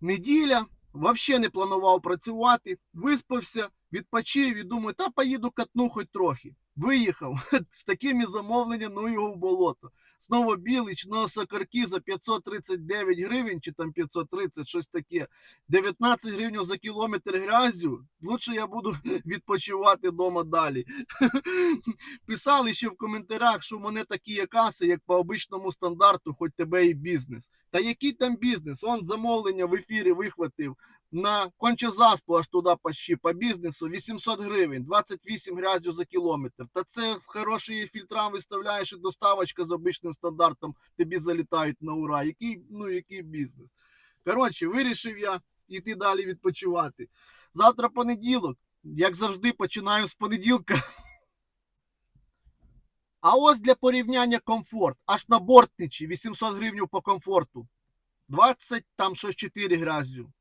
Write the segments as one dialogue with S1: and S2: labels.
S1: неділя, взагалі не планував працювати, виспався, відпочив і думаю, та поїду катну хоч трохи. Виїхав з такими замовленнями, ну його в болото. Знову білич, но сокарки за 539 гривень, чи там 530, щось таке. 19 гривень за кілометр грязю. Лучше я буду відпочивати вдома далі. Писали ще в коментарях, що мене такі каси, як по обичному стандарту, хоч тебе і бізнес. Та який там бізнес? Он замовлення в ефірі вихватив на кончезаспу аж туди почти по бізнесу 800 гривень, 28 грязю за кілометр. Та це хороші фільтра виставляєш і доставочка з обичним стандартом тобі залітають на ура. Який, ну, який бізнес? Коротше, вирішив я йти далі відпочивати. Завтра понеділок, як завжди, починаю з понеділка. А ось для порівняння комфорт. Аж на бортничі 800 гривень по комфорту. 20 там щось 4 грязю.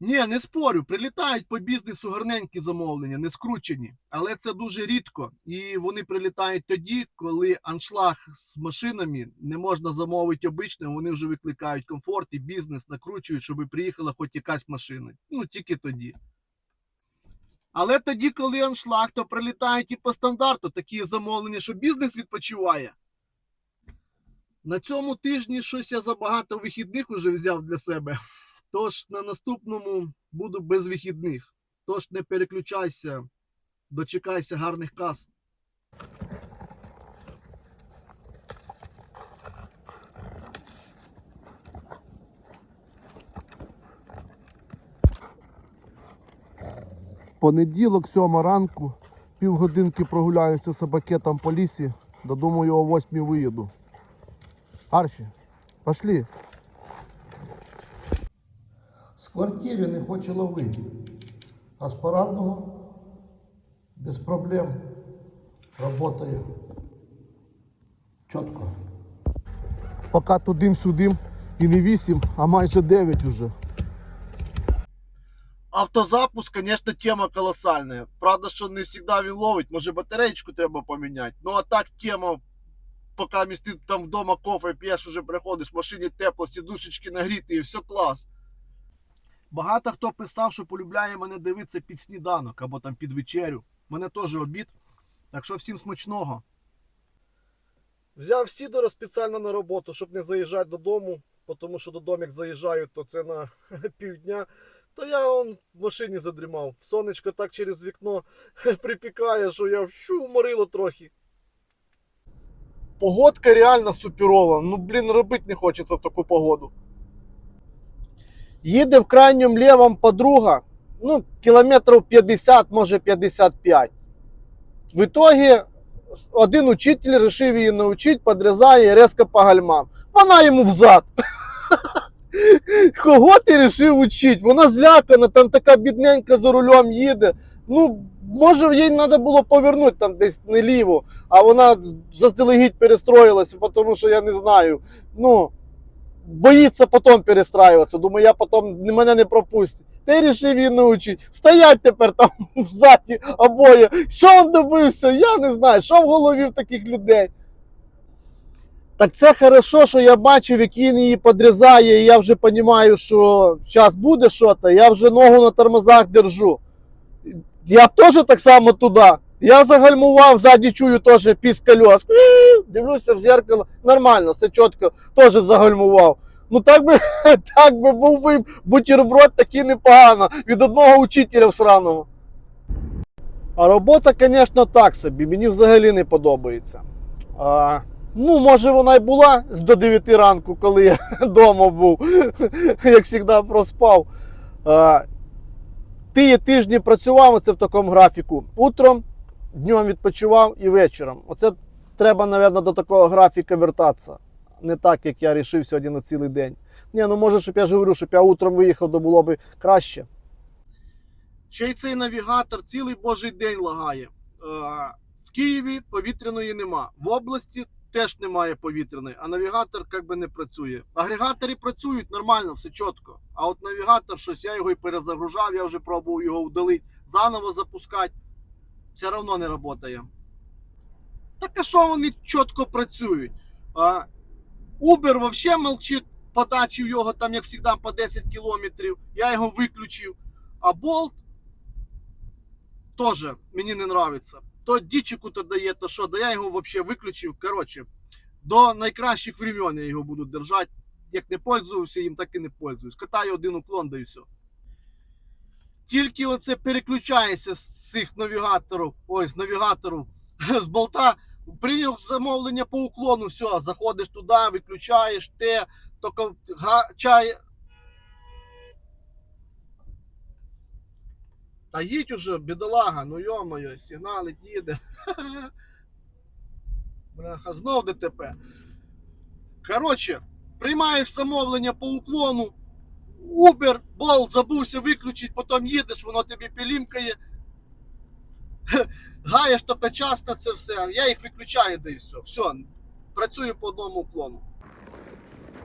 S1: Ні, не спорю, прилітають по бізнесу гарненькі замовлення, не скручені. Але це дуже рідко. І вони прилітають тоді, коли аншлаг з машинами не можна замовити обичним, вони вже викликають комфорт і бізнес накручують, щоб приїхала хоч якась машина. Ну, тільки тоді. Але тоді, коли аншлаг, то прилітають і по стандарту такі замовлення, що бізнес відпочиває. На цьому тижні щось я забагато вихідних вже взяв для себе. Тож на наступному буду без вихідних. Тож не переключайся, дочекайся гарних кас.
S2: Понеділок, сьома ранку, півгодинки прогуляюся з пакетом по лісі, додому о восьмій виїду. Арші, пошли. З квартири не хоче ловити. А з парадного без проблем працює чітко. Поки тудим-сюдим і не 8, а майже 9 уже.
S1: Автозапуск, звісно, тема колосальна. Правда, що не завжди він ловить, може батареєчку треба поміняти. Ну а так тема, поки місти там вдома кофе п'єш, уже приходиш, в машині тепло, сідушечки нагріті і все клас. Багато хто писав, що полюбляє мене дивитися під сніданок або там під вечерю. Мене теж обід. Так що всім смачного. Взяв сідора спеціально на роботу, щоб не заїжджати додому, тому що додому, як заїжджаю, то це на півдня. То я он в машині задрімав. Сонечко так через вікно припікає, що я вщу морило трохи. Погодка реально суперова. Ну, блін, робити не хочеться в таку погоду. Їде в крайньому лівому подруга, ну, кілометрів 50, може 55. В итоге один учитель вирішив її навчити, підрізає різко по гальмам. Вона йому взад. Кого ти вирішив учити? Вона злякана, там така бідненька за рулем їде. Ну, може, їй треба було повернути там десь не ліво, а вона заздалегідь перестроїлася, тому що я не знаю. Ну, боїться потім перестраюватися. Думаю, я потім мене не пропустять. Ти рішив її научити. Стоять тепер там взаді обоє. Що він добився? Я не знаю, що в голові в таких людей. Так це хорошо, що я бачив, як він її підрізає, і я вже розумію, що зараз буде щось, я вже ногу на тормозах держу. Я б теж так само туди. Я загальмував, ззаді чую теж піск колес. Дивлюся в зеркало, нормально, все чітко, теж загальмував. Ну так би, так би був би бутерброд такий непогано від одного учителя всраного. А робота, звісно, так собі, мені взагалі не подобається. А, ну, може, вона й була до 9 ранку, коли я вдома був, як завжди проспав. А, ті тижні працював це в такому графіку. Утром, днем відпочивав і вечором. Оце треба, мабуть, до такого графіка вертатися. Не так, як я вирішив сьогодні на цілий день. Ні, ну може, щоб я ж говорю, щоб я утром виїхав, то було б краще. Ще й цей навігатор цілий божий день лагає. Е, В Києві повітряної нема. В області теж немає повітряної, а навігатор як би не працює. Агрегатори працюють нормально, все чітко. А от навігатор, щось я його і перезагружав, я вже пробував його удалити, заново запускати. Все одно не працює. Так а що вони чітко працюють? А, Uber взагалі мовчить подачі в його там, як завжди, по 10 кілометрів. Я його виключив. А болт теж мені не подобається. То дічику то дає, то що, да я його взагалі виключив. Коротше, до найкращих времен я його буду держати. Як не пользуюся їм, так і не пользуюсь. Катаю один уклон, да і все. Тільки оце переключається з цих навігаторів, ой, з навігаторів, з болта, прийняв замовлення по уклону, все, заходиш туди, виключаєш те, тільки чай. Та їдь уже, бідолага, ну йо-моє, сигналить їде. Бляха, знов ДТП. Коротше, приймаєш замовлення по уклону, Uber, бол, забувся виключити, потім їдеш, воно тобі пілімкає. Гаєш тільки час на це все. Я їх виключаю, і все. Все, працюю по одному уклону.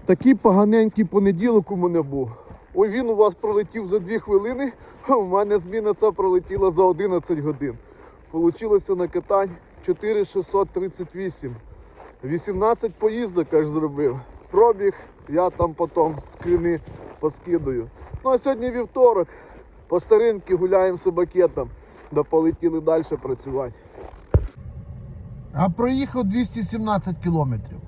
S2: Такий поганенький понеділок у мене був. Ой, він у вас пролетів за 2 хвилини, а у мене зміна ця пролетіла за 11 годин. Получилося на катань 4638. 18 поїздок аж зробив. Пробіг, я там потім скрини поскидаю. Ну а сьогодні вівторок. По старинки гуляємо з бакетом. Да полетіли далі працювати. А проїхав 217 кілометрів.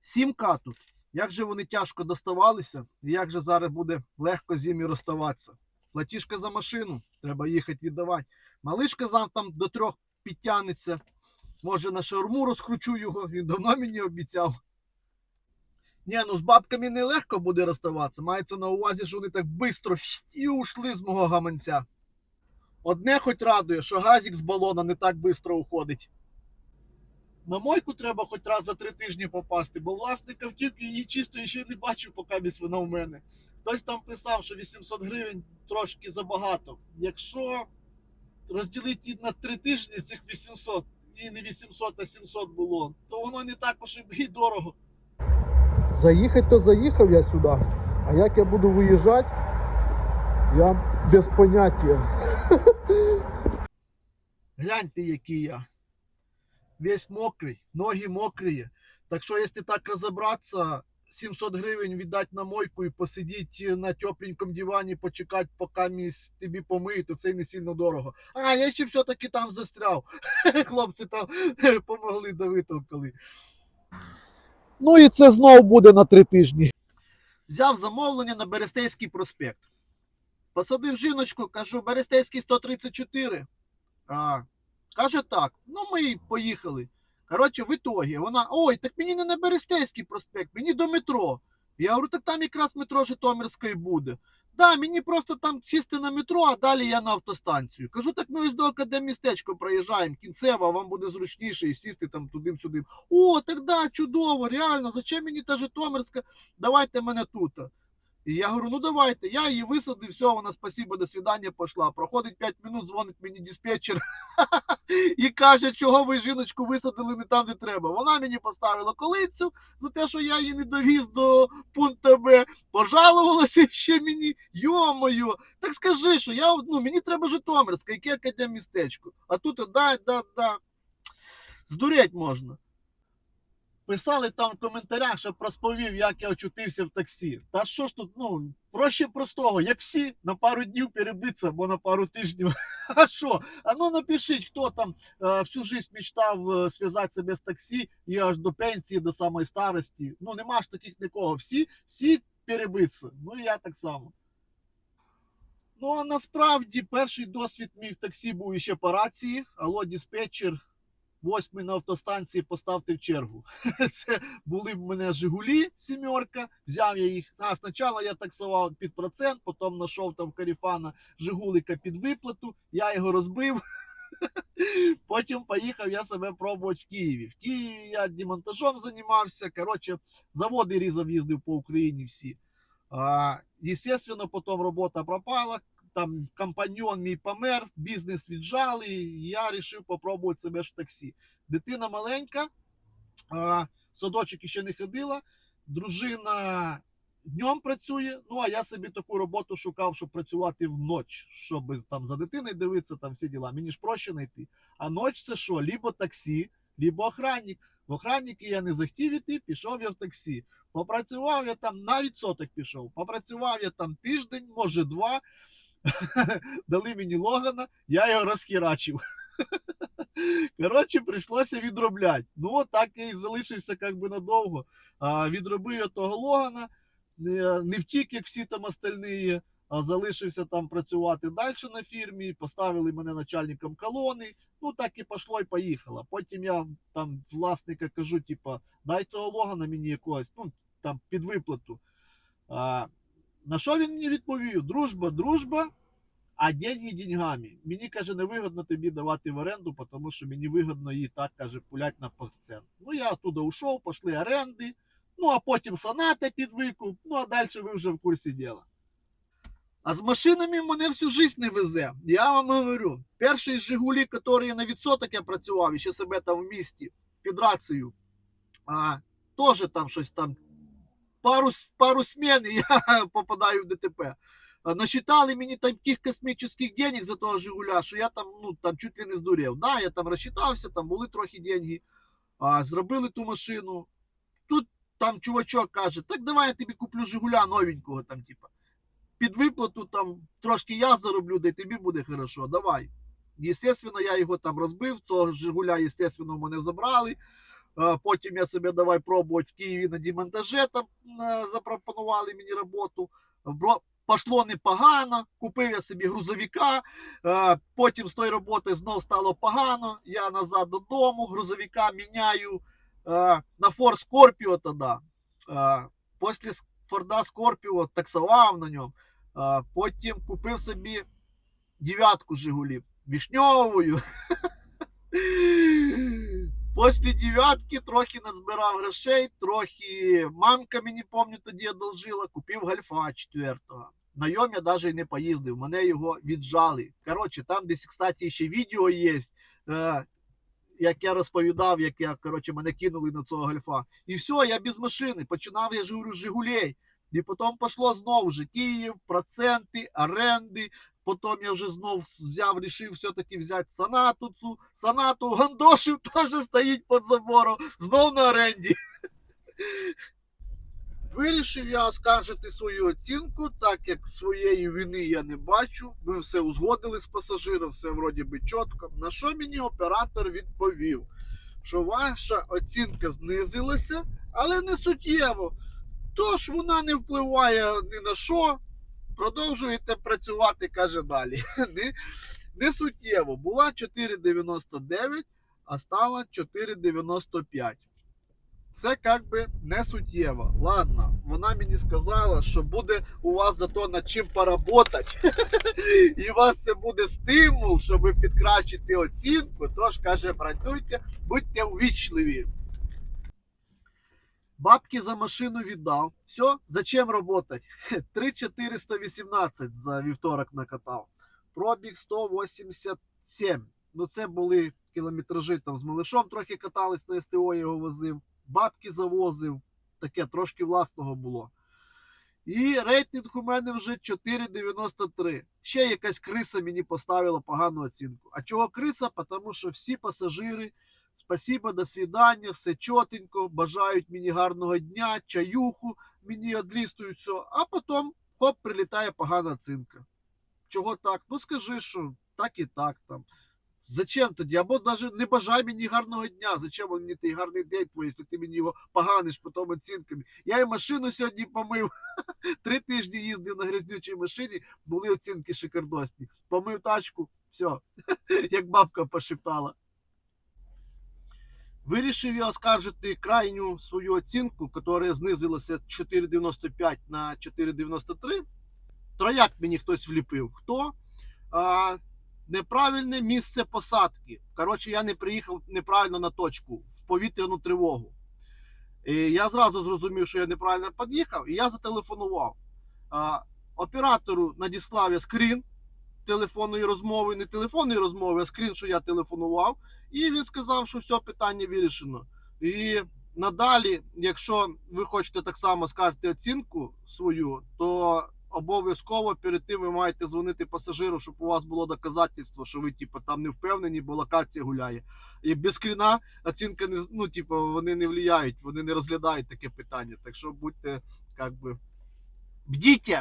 S1: Сімка тут. Як же вони тяжко доставалися, і як же зараз буде легко з ними розставатися. Платіжка за машину, треба їхати віддавати. Малиш казав там до трьох підтягнеться. Може на шаурму розкручу його, він давно мені обіцяв. Ні, ну з бабками не легко буде розставатися. Мається на увазі, що вони так швидко і ушли з мого гаманця. Одне хоч радує, що газик з балона не так швидко уходить. На мойку треба хоч раз за три тижні попасти, бо власника втік її чисто ще не бачив, поки вона в мене. Хтось там писав, що 800 гривень трошки забагато. Якщо розділити на три тижні цих 800, і не 800, а 700 було, то воно не так уж і дорого.
S2: Заїхати то заїхав я сюди. А як я буду виїжджати, я без поняття.
S1: Гляньте, який я. Весь мокрий, ноги мокрі. Так що, якщо так розібратися, 700 гривень віддати на мойку і посидіти на тепленькому дивані, почекати, поки місь тобі помиють, то це не сильно дорого. А, я ще все-таки там застряв. Хлопці там помогли да витолкали. Ну і це знову буде на три тижні. Взяв замовлення на Берестейський проспект. Посадив жіночку, кажу, Берестейський 134. А, каже так, ну ми й поїхали. Коротше, в ітогі вона, ой, так мені не на Берестейський проспект, мені до метро. Я говорю, так там якраз метро Житомирської буде. Да, мені просто там сісти на метро, а далі я на автостанцію. Кажу, так ми ось до академістечко проїжджаємо, кінцева, вам буде зручніше і сісти там туди-сюди. О, так да, чудово, реально, зачем мені та Житомирська? Давайте мене тут. І я говорю, ну давайте. Я її висадив, все, вона спасибо, до свидання пішла. Проходить 5 минут, дзвонить мені диспетчер і каже, чого ви жіночку висадили не там, де треба. Вона мені поставила колицю за те, що я її не довіз до пункту Б. Пожалувалася ще мені. Йо-моє, так скажи, що я ну, мені треба Житомирська, яке академмістечко. А тут да, да, да. Здуріть можна. Писали там в коментарях, щоб розповів, як я очутився в таксі. Та що ж тут, ну, проще простого, як всі, на пару днів перебитися або на пару тижнів. А що? А ну напишіть, хто там е, всю жизнь мечтав е, зв'язати себе з таксі і аж до пенсії, до самої старості. Ну, нема ж таких нікого. Всі, всі перебитися. Ну і я так само. Ну, а насправді перший досвід мій в таксі був іще по рації. Алло, диспетчер, восьмий на автостанції поставте в чергу. Це були в мене Жигулі сімерка. Взяв я їх. А спочатку я таксував під процент, потім знайшов там Каріфана Жигулика під виплату. Я його розбив. Потім поїхав я себе пробувати в Києві. В Києві я демонтажом займався. Коротше, заводи різав, їздив по Україні всі. А, естественно, потім робота пропала. Там компаньон мій помер, бізнес віджали, і я вирішив попробувати себе в таксі. Дитина маленька, садочок ще не ходила, дружина днем працює. Ну а я собі таку роботу шукав, щоб працювати вночі, щоб там за дитиною дивитися, там всі діла. Мені ж проще знайти. А ноч це що? Либо таксі,
S3: либо охранник. В охранники я не захотів іти, пішов я в таксі. Попрацював я там на відсоток пішов. Попрацював я там тиждень, може два. Дали мені Логана, я його розхерачив. Коротше, прийшлося відробляти. Ну, так я і залишився як би надовго. А, відробив я того Логана, не, не втік, як всі там остальні, а залишився там працювати далі на фірмі. Поставили мене начальником колони. Ну, так і пішло і поїхало. Потім я там з власника кажу: типа, дай того Логана мені якогось, ну, там під виплату. А, на що він мені відповів? Дружба, дружба, а деньги деньгами. Мені каже, невигодно тобі давати в оренду, тому що мені вигодно її так каже пулять на процент. Ну я оттуда ушов, пішли оренди, ну а потім соната під викуп, ну а далі ви вже в курсі діла. А з машинами мене всю жизнь не везе. Я вам говорю, перший Жигулі, який на відсоток я працював, і ще себе там в місті під рацію, а, теж там щось там пару, пару смен, я попадаю в ДТП. Насчитали мені таких космічних денег за того Жигуля, що я там, ну, там чуть ли не здурів. Да, я там розчитався, там були трохи деньги, а, зробили ту машину. Тут там чувачок каже, так давай я тобі куплю Жигуля новенького, там, типа. Під виплату там трошки я зароблю, де тобі буде хорошо, давай. Естественно, я його там розбив, цього Жигуля, естественно, мене забрали. Е, Потім я себе давай пробувати в Києві на демонтаже, там е, запропонували мені роботу. Пошло непогано, купив я собі грузовика. е, Потім з тої роботи знов стало погано. Я назад додому, грузовика міняю на Ford Scorpio тоді. Після Форда Scorpio таксував на ньому. Потім купив собі дев'ятку Жигулів вішньовою. Після дев'ятки трохи надзбирав грошей, трохи мамка мені пам'ятаю тоді одолжила, купив гольфа четвертого. На йом я навіть не поїздив, мене його віджали. Коротше, там десь, кстати, ще відео є, е, як я розповідав, як я, коротше, мене кинули на цього гольфа. І все, я без машини, починав я журю Жигулей. І потім пішло знову вже Київ, проценти, оренди. Потім я вже знов взяв, рішив все-таки взяти санату цю. Санату Гандошів теж стоїть під забором, знов на оренді. Вирішив я оскаржити свою оцінку, так як своєї вини я не бачу. Ми все узгодили з пасажиром, все вроді би чітко. На що мені оператор відповів, що ваша оцінка знизилася, але не суттєво. Тож вона не впливає ні на що. Продовжуєте працювати, каже далі. Не, не суттєво. Була 4,99, а стала 4,95. Це як би не суттєво. Ладно, вона мені сказала, що буде у вас зато над чим поработати. І у вас це буде стимул, щоб підкращити оцінку. Тож каже, працюйте, будьте увічливі. Бабки за машину віддав. Все, зачем работать? 3418 за вівторок накатав. Пробіг 187. Ну, це були кілометражі там з малишом трохи катались на СТО, його возив. Бабки завозив. Таке трошки власного було. І рейтинг у мене вже 4,93. Ще якась криса мені поставила погану оцінку. А чого криса? Тому що всі пасажири Спасибо, до свидання, все чотенько, бажають мені гарного дня, чаюху, мені одлістують а потім хоп, прилітає погана оцінка. Чого так? Ну скажи, що так і так там. Зачем тоді? Або навіть не бажай мені гарного дня. Зачем мені той гарний день твій, якщо ти мені його поганиш потім оцінками. Я і машину сьогодні помив. Три тижні їздив на грязнючій машині, були оцінки шикардосні. Помив тачку, все, як бабка пошептала. Вирішив я оскаржити крайню свою оцінку, яка знизилася 4,95 на 4,93. Трояк мені хтось вліпив. Хто? А, неправильне місце посадки. Коротше, я не приїхав неправильно на точку в повітряну тривогу. І я зразу зрозумів, що я неправильно під'їхав, і я зателефонував. А, оператору надіслав я скрін телефонної розмови, не телефонної розмови, а скрін, що я телефонував. І він сказав, що все питання вирішено. І надалі, якщо ви хочете так само скажете оцінку свою, то обов'язково перед тим ви маєте дзвонити пасажиру, щоб у вас було доказательство, що ви типу, там не впевнені, бо локація гуляє. І без скріна оцінка не ну, типу, вони не впливають, вони не розглядають таке питання. Так що будьте как би бдіть!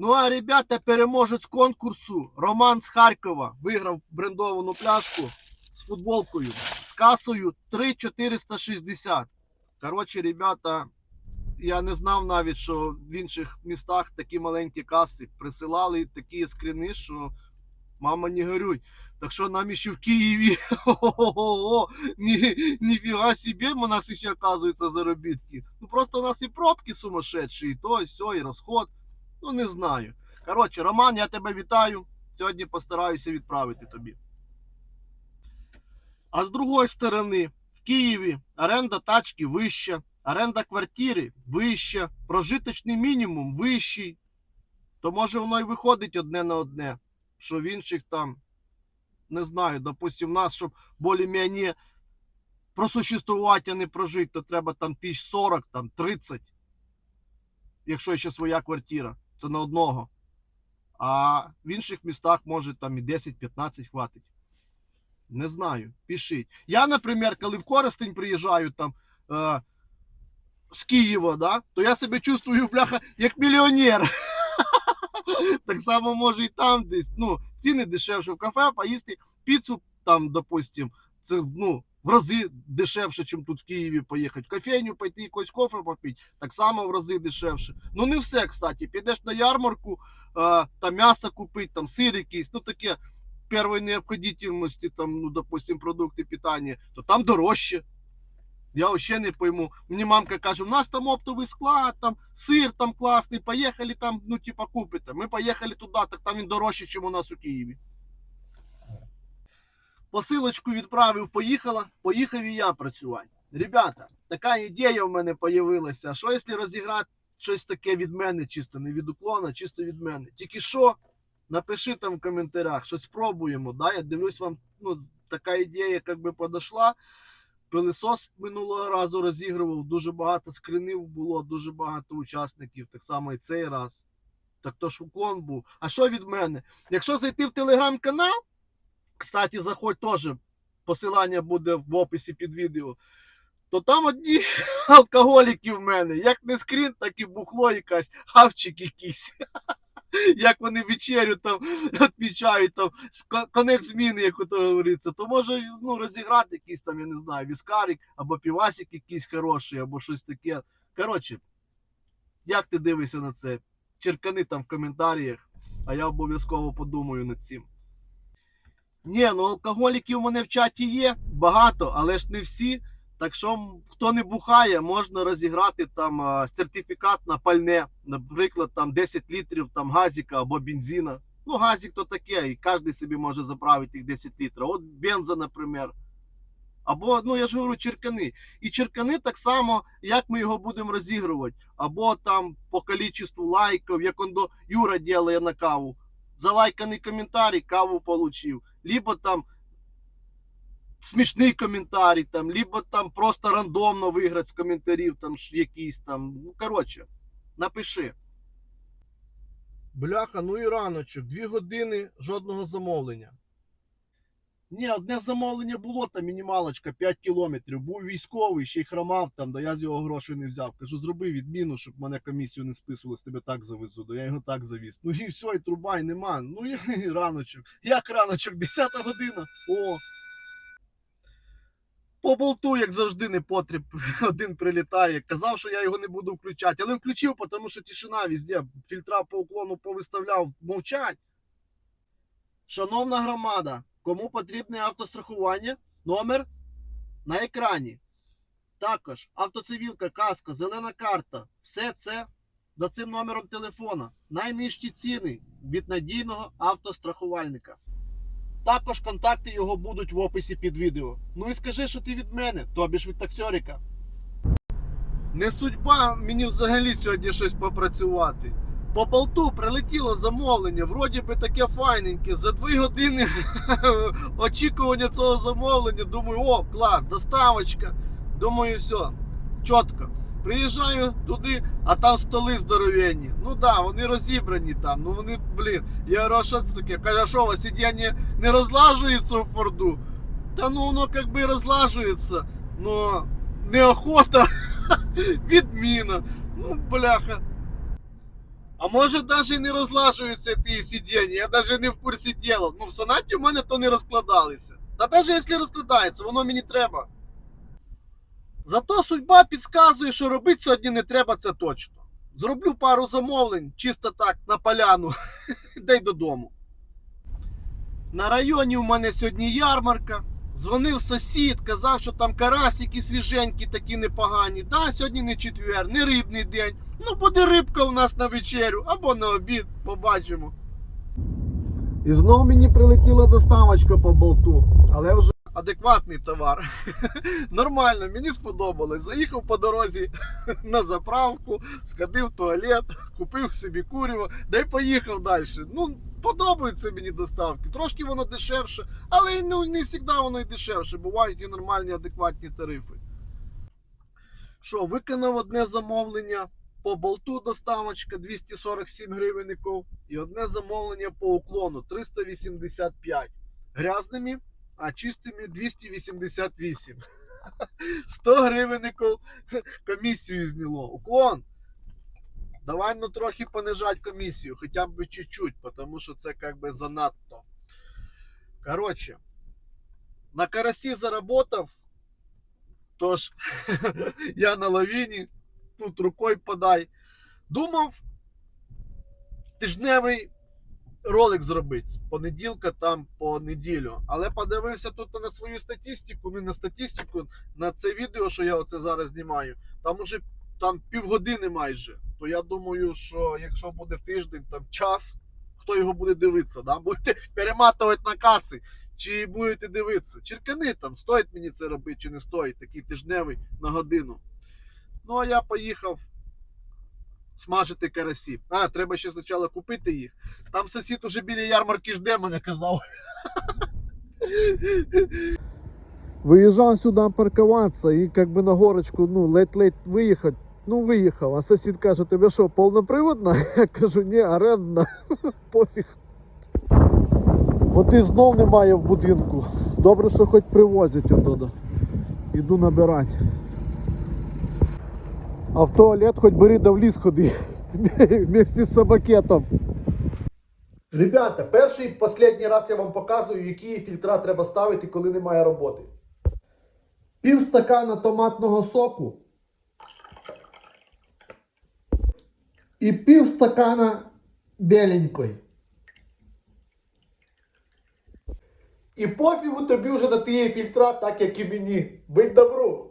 S3: Ну а ребята, переможець конкурсу Роман з Харкова виграв брендовану пляшку з футболкою з касою 3,460. Коротше, ребята, я не знав навіть, що в інших містах такі маленькі каси присилали такі скрини, що мама не горюй. Так що нам ще в Києві ні, ніфіга собі, у нас ще оказуються заробітки. Ну просто у нас і пробки сумасшедші, і то, і сьо, і розход. Ну не знаю. Коротше, Роман, я тебе вітаю. Сьогодні постараюся відправити тобі. А з другої сторони, в Києві оренда тачки вища, оренда квартири вища, прожиточний мінімум вищий. То може воно і виходить одне на одне, що в інших там, не знаю, допустим, в нас, щоб більш-менш просуществувати, а не прожити, то треба там тисяч 40, там 30. Якщо ще своя квартира, на одного. А в інших містах може там і 10-15 хватить. Не знаю, пишіть. Я, наприклад, коли в Коростень приїжджаю там е, з Києва, да, то я себе чувствую, бляха, як мільйонер. Так само може і там десь. Ну, ціни дешевше в кафе, поїсти піцу там, допустим, це ну, в рази дешевше, ніж тут в Києві поїхати. В кофейню пойти якось кофе попити, так само в рази дешевше. Ну не все, кстати. Підеш на ярмарку, е, там м'ясо купити, там сир якийсь, ну таке первої необхідності, там, ну, допустим, продукти питання, то там дорожче. Я вообще не пойму. Мені мамка каже, у нас там оптовий склад, там сир там класний, поїхали там, ну, типа, купите. Ми поїхали туди, так там він дорожче, ніж у нас у Києві. Посилочку відправив, поїхала, поїхав і я працювати. Ребята, така ідея в мене появилася. Що якщо розіграти щось таке від мене, чисто не від уклона, чисто від мене. Тільки що, напиши там в коментарях, щось спробуємо. Да? Я дивлюсь, вам ну, така ідея як би подошла. Пилисос минулого разу розігрував, дуже багато скринів було, дуже багато учасників, так само і цей раз. Так то ж уклон був. А що від мене? Якщо зайти в телеграм-канал, кстати, заходь теж, посилання буде в описі під відео, то там одні алкоголіки в мене. Як не скрін, так і бухло якась, хавчик якийсь. Як вони вечерю там відмічають, там конець зміни, як ото говориться, то може ну, розіграти якийсь там, я не знаю, віскарик або півасик якийсь хороший, або щось таке. Коротше, як ти дивишся на це? Черкани там в коментарях, а я обов'язково подумаю над цим. Ні, ну алкоголіків у мене в чаті є багато, але ж не всі. Так що, хто не бухає, можна розіграти там сертифікат на пальне, наприклад, там 10 літрів там газіка або бензина. Ну, газик то таке, і кожен собі може заправити їх 10 літрів. От бенза, наприклад. Або, ну я ж говорю, черкани. І черкани так само, як ми його будемо розігрувати. Або там по кількості лайків, як он до Юра ділає на каву. Залайканий коментарій, каву получив. Либо там смішний коментарій, там, либо там просто рандомно виграти з коментарів, там якісь там. Ну, коротше, напиши. Бляха, ну і раночок, дві години жодного замовлення. Ні, одне замовлення було, там мінімалочка 5 кілометрів. Був військовий, ще й хромав там, да я з його грошей не взяв. Кажу, зроби відміну, щоб мене комісію не списували, з тебе так завезу. Да я його так завіз. Ну і все, і труба, і нема. Ну і раночок. Як раночок? 10 година. О. По болту, як завжди, не потріб. Один прилітає. Казав, що я його не буду включати. Але включив, тому що тишина везде. Фільтра по уклону повиставляв. Мовчать. Шановна громада, кому потрібне автострахування, номер на екрані. Також автоцивілка, каска, зелена карта. Все це за цим номером телефона. Найнижчі ціни від надійного автострахувальника. Також контакти його будуть в описі під відео. Ну і скажи, що ти від мене, тобі ж від таксьорика. Не судьба мені взагалі сьогодні щось попрацювати. По болту прилетіло замовлення, вроді би таке файненьке. За дві години очікування цього замовлення. Думаю, о, клас, доставочка. Думаю, все, чітко. Приїжджаю туди, а там столи здоровенні. Ну так, да, вони розібрані там. Ну вони, блін. Я говорю, а що це таке? Каже, а що, вас сидіння не розлажується у Форду? Та ну воно як би розлажується, но неохота, відміна. Ну, бляха. А може навіть не розлажуються ті сидіння, я навіть не в курсі діла. Ну в санаті у мене то не розкладалися. Та навіть якщо розкладається, воно мені треба. Зато судьба підказує, що робити сьогодні не треба, це точно. Зроблю пару замовлень, чисто так, на поляну, де й додому. На районі у мене сьогодні ярмарка. Дзвонив сусід, казав, що там карасики свіженькі, такі непогані. Да, сьогодні не четвер, не рибний день. Ну, буде рибка у нас на вечерю або на обід, побачимо.
S2: І знов мені прилетіла доставочка по болту, але вже
S3: Адекватний товар. Нормально, мені сподобалось. Заїхав по дорозі на заправку, сходив в туалет, купив собі куріво, да й поїхав далі. Ну, подобаються мені доставки. Трошки воно дешевше, але ну, не завжди воно і дешевше. Бувають і нормальні, адекватні тарифи. Що, виконав одне замовлення по болту доставочка 247 гривенників і одне замовлення по уклону 385 грязними а чистими 288. 100 гривенників комісію зняло. Уклон. Давай ну трохи понижать комісію, хоча б чуть-чуть, тому що це как би занадто. Коротше, на карасі заработав. Тож, я на лавіні, тут рукою подай. Думав, тижневий ролик зробити понеділка там по неділю. Але подивився тут на свою статистику, не на статистику, на це відео, що я оце зараз знімаю. Там уже там півгодини майже. То я думаю, що якщо буде тиждень, там час, хто його буде дивитися, да? будете перематувати на каси, чи будете дивитися. Черкани там, стоїть мені це робити, чи не стоїть, такий тижневий на годину. Ну а я поїхав смажити карасі. А, треба ще спочатку купити їх. Там сусід уже біля ярмарки жде мене казав.
S2: виїжджав сюди паркуватися і як би на горочку, ну, ледь-ледь виїхати. Ну, виїхав, а сусід каже, тебе що, повноприводна? Я кажу, ні, орендна, пофіг. Води знов немає в будинку. Добре, що хоч привозять оттуда. Іду набирати. А в туалет хоч бери да в ліс ходи. Вместе з собакетом. Ребята, перший і останній раз я вам показую, які фільтра треба ставити, коли немає роботи. Пів стакана томатного соку. І пів стакана біленької. І пофігу тобі вже на тієї фільтра, так як і мені. Будь добру.